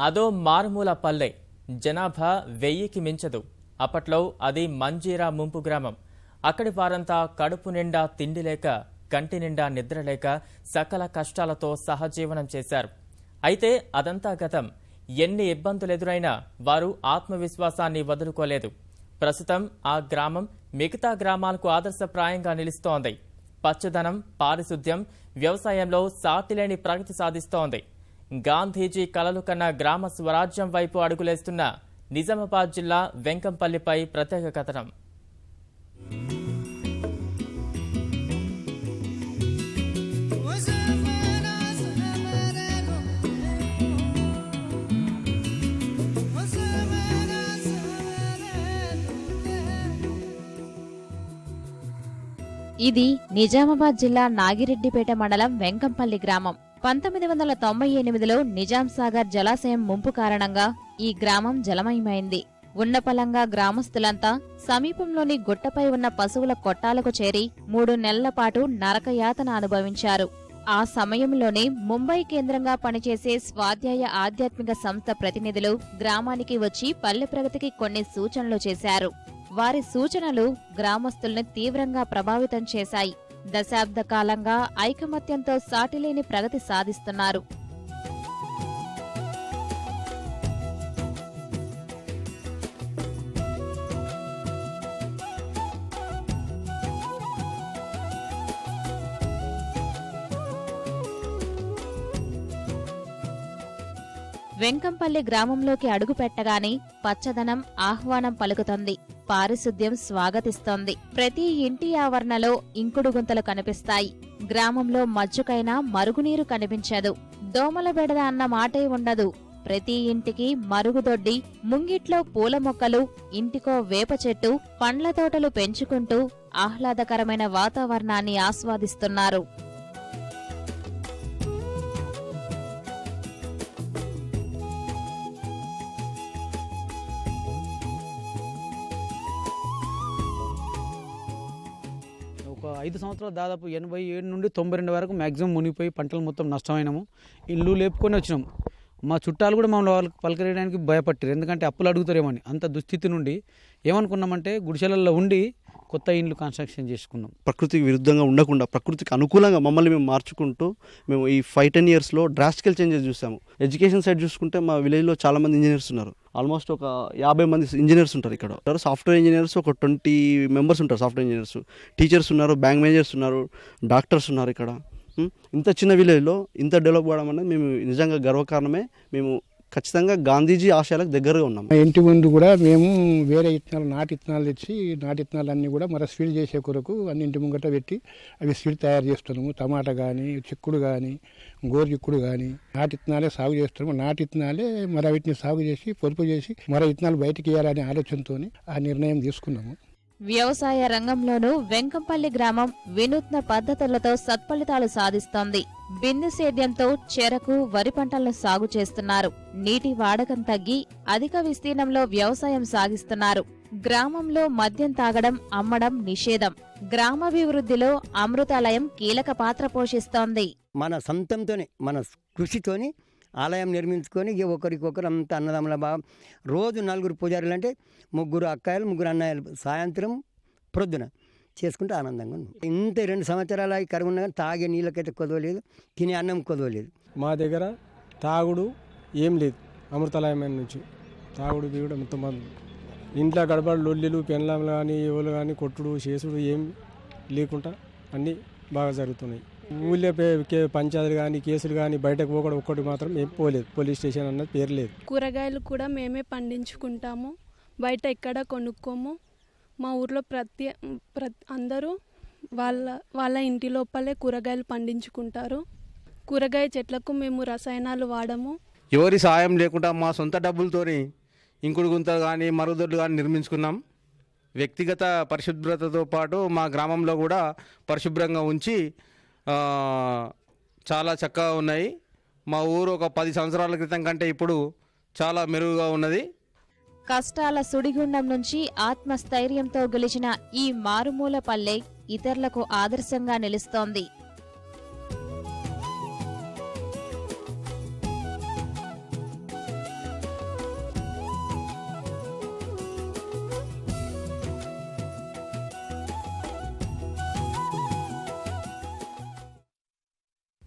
అదో మారుమూల పల్లె జనాభా వెయ్యికి మించదు. అప్పట్లో అది మంజీరా ముంపు గ్రామం. అక్కడి వారంతా కడుపు నిండా తిండి లేక కంటి నిండా నిద్ర లేక సకల కష్టాలతో సహజీవనం చేశారు. అయితే అదంతా గతం. ఎన్ని ఇబ్బందులు ఎదురైనా వారు ఆత్మవిశ్వాసాన్ని వదులుకోలేదు. ప్రస్తుతం ఆ గ్రామం మిగతా గ్రామాలకు ఆదర్శప్రాయంగా నిలుస్తోంది. పచ్చదనం పారిశుద్ధ్యం వ్యవసాయంలో సాటిలేని ప్రగతి సాధిస్తోంది. గాంధీజీ కలలు కన్న గ్రామ స్వరాజ్యం వైపు అడుగులేస్తున్న నిజామాబాద్ జిల్లా వెంకంపల్లిపై ప్రత్యేక కథనం. ఇది నిజామాబాద్ జిల్లా నాగిరెడ్డిపేట మండలం వెంకంపల్లి గ్రామం. పంతొమ్మిది వందల తొంభై ఎనిమిదిలో నిజాం సాగర్ జలాశయం ముంపు కారణంగా ఈ గ్రామం జలమయమైంది. ఉన్నపలంగా గ్రామస్తులంతా సమీపంలోని గుట్టపై ఉన్న పశువుల కొట్టాలకు చేరి మూడు నెలల పాటు నరకయాతన అనుభవించారు. ఆ సమయంలోనే ముంబై కేంద్రంగా పనిచేసే స్వాధ్యాయ ఆధ్యాత్మిక సంస్థ ప్రతినిధులు గ్రామానికి వచ్చి పల్లె ప్రగతికి కొన్ని సూచనలు చేశారు. వారి సూచనలు గ్రామస్తుల్ని తీవ్రంగా ప్రభావితం చేశాయి. దశాబ్ద కాలంగా ఐకమత్యంతో సాటిలేని ప్రగతి సాధిస్తున్నారు. వెంకంపల్లి గ్రామంలోకి అడుగు పెట్టగానే పచ్చదనం ఆహ్వానం పలుకుతోంది. పారిశుద్ధ్యం స్వాగతిస్తోంది. ప్రతి ఇంటి ఆవరణలో ఇంకుడు గుంతలు కనిపిస్తాయి. గ్రామంలో మజ్జుకైనా మరుగునీరు కనిపించదు. దోమల బెడద అన్న మాటే ఉండదు. ప్రతి ఇంటికి మరుగుదొడ్డి ముంగిట్లో పూల మొక్కలు ఇంటికో వేప చెట్టు పండ్ల తోటలు పెంచుకుంటూ ఆహ్లాదకరమైన వాతావరణాన్ని ఆస్వాదిస్తున్నారు. ఐదు సంవత్సరాలు దాదాపు ఎనభై ఏడు నుండి తొంభై రెండు వరకు మ్యాక్సిమం మునిగిపోయి పంటలు మొత్తం నష్టమైనాము. ఇల్లు లేపుకొని వచ్చినాం. మా చుట్టాలు కూడా మమ్మల్ని వాళ్ళకి పలకరేయడానికి భయపట్టారు ఎందుకంటే అప్పులు అడుగుతారేమని అంత దుస్థితి నుండి ఏమనుకున్నామంటే గుడిసెలల్లో ఉండి కొత్త ఇండ్లు కన్స్ట్రక్షన్ చేసుకున్నాం. ప్రకృతికి విరుద్ధంగా ఉండకుండా ప్రకృతికి అనుకూలంగా మమ్మల్ని మేము మార్చుకుంటూ మేము ఈ ఫైవ్ టెన్ ఇయర్స్లో డ్రాస్టికల్ చేంజెస్ చూసాము. ఎడ్యుకేషన్ సైడ్ చూసుకుంటే మా విలేజ్లో చాలామంది ఇంజనీర్స్ ఉన్నారు. ఆల్మోస్ట్ ఒక యాభై మంది ఇంజనీర్స్ ఉంటారు ఇక్కడ. సాఫ్ట్వేర్ ఇంజనీర్స్ ఒక ట్వంటీ మెంబర్స్ ఉంటారు సాఫ్ట్వేర్ ఇంజనీర్స్. టీచర్స్ ఉన్నారు బ్యాంక్ మేనేజర్స్ ఉన్నారు డాక్టర్స్ ఉన్నారు ఇక్కడ. ఇంత చిన్న విలేజ్లో ఇంత డెవలప్ అవ్వడం అనేది మేము నిజంగా గర్వకారణమే. మేము ఖచ్చితంగా గాంధీజీ ఆశయాలకు దగ్గరగా ఉన్నాం. మా ఇంటి ముందు కూడా మేము వేరే ఇత్తనాలు నాటి ఇత్తనాలు తెచ్చి నాటి ఇత్తనాలు అన్నీ కూడా మన స్వీట్ చేసే కొరకు అన్ని ఇంటి ముంగట పెట్టి అవి స్వీట్ తయారు చేస్తున్నాము. టమాటా కానీ చిక్కుడు కానీ గోరు చిక్కుడు కానీ నాటి ఇత్తనాలే సాగు చేస్తున్నాము. నాటి ఇత్తనాలే మరో వీటిని సాగు చేసి పొదుపు చేసి మరో ఇత్తనాలు బయటికి ఇవ్వాలనే ఆలోచనతో ఆ నిర్ణయం తీసుకున్నాము. వ్యవసాయ రంగంలోనూ వెంకంపల్లి గ్రామం వినూత్న పద్ధతులతో సత్ఫలితాలు సాధిస్తోంది. బిందు సేద్యంతో చెరకు వరి పంటలను సాగు చేస్తున్నారు. నీటి వాడకం తగ్గి అధిక విస్తీర్ణంలో వ్యవసాయం సాగిస్తున్నారు. గ్రామంలో మద్యం తాగడం అమ్మడం నిషేధం. గ్రామాభివృద్ధిలో అమృతాలయం కీలక పాత్ర పోషిస్తోంది. మన సొంతంతోనే మన కృషితోని ఆలయం నిర్మించుకొని ఒకరికొకరు అంత అన్నదమ్ముల భావం రోజు నలుగురు పూజారులు అంటే ముగ్గురు అక్కాయలు ముగ్గురు అన్నయ్యలు సాయంత్రం ప్రొద్దున. చేసుకుంటే ఆనందంగా ఉన్నాం ఇంత రెండు సంవత్సరాలు అయి కరువు ఉన్నా కానీ తాగే నీళ్ళకైతే కొదవలేదు తినే అన్నం కొదవలేదు మా దగ్గర తాగుడు ఏం లేదు అమృతాలయమైన నుంచి. తాగుడు బీగుడు మొత్తం ఇంట్లో గడబడి లొల్లిలు పెన్లాలు కానీ ఎవరు కానీ కొట్టుడు చేసుడు ఏం లేకుండా అన్నీ బాగా జరుగుతున్నాయి. ఊళ్ళో పంచాయతీలు కానీ కేసులు కానీ బయటకు పోకూడదు ఒక్కటి మాత్రం ఏం పోలేదు. పోలీస్ స్టేషన్ అన్నది పేరు లేదు. కూరగాయలు కూడా మేమే పండించుకుంటాము బయట ఎక్కడ కొనుక్కోము మా ఊర్లో ప్రతి ప్రతి అందరూ వాళ్ళ వాళ్ళ ఇంటి లోపలే కూరగాయలు పండించుకుంటారు. కూరగాయ చెట్లకు మేము రసాయనాలు వాడము. ఎవరి సాయం లేకుండా మా సొంత డబ్బులతోని ఇంకుడు గుంతలు కానీ మరుగుదొడ్లు కానీ నిర్మించుకున్నాం. వ్యక్తిగత పరిశుభ్రతతో పాటు మా గ్రామంలో కూడా పరిశుభ్రంగా ఉంచి చాలా చక్కగా ఉన్నాయి. మా ఊరు ఒక పది సంవత్సరాల క్రితం కంటే ఇప్పుడు చాలా మెరుగుగా ఉన్నది. కష్టాల సుడిగుండం నుంచి ఆత్మస్థైర్యంతో గెలిచిన ఈ మారుమూల పల్లె ఇతరులకు ఆదర్శంగా నిలుస్తోంది.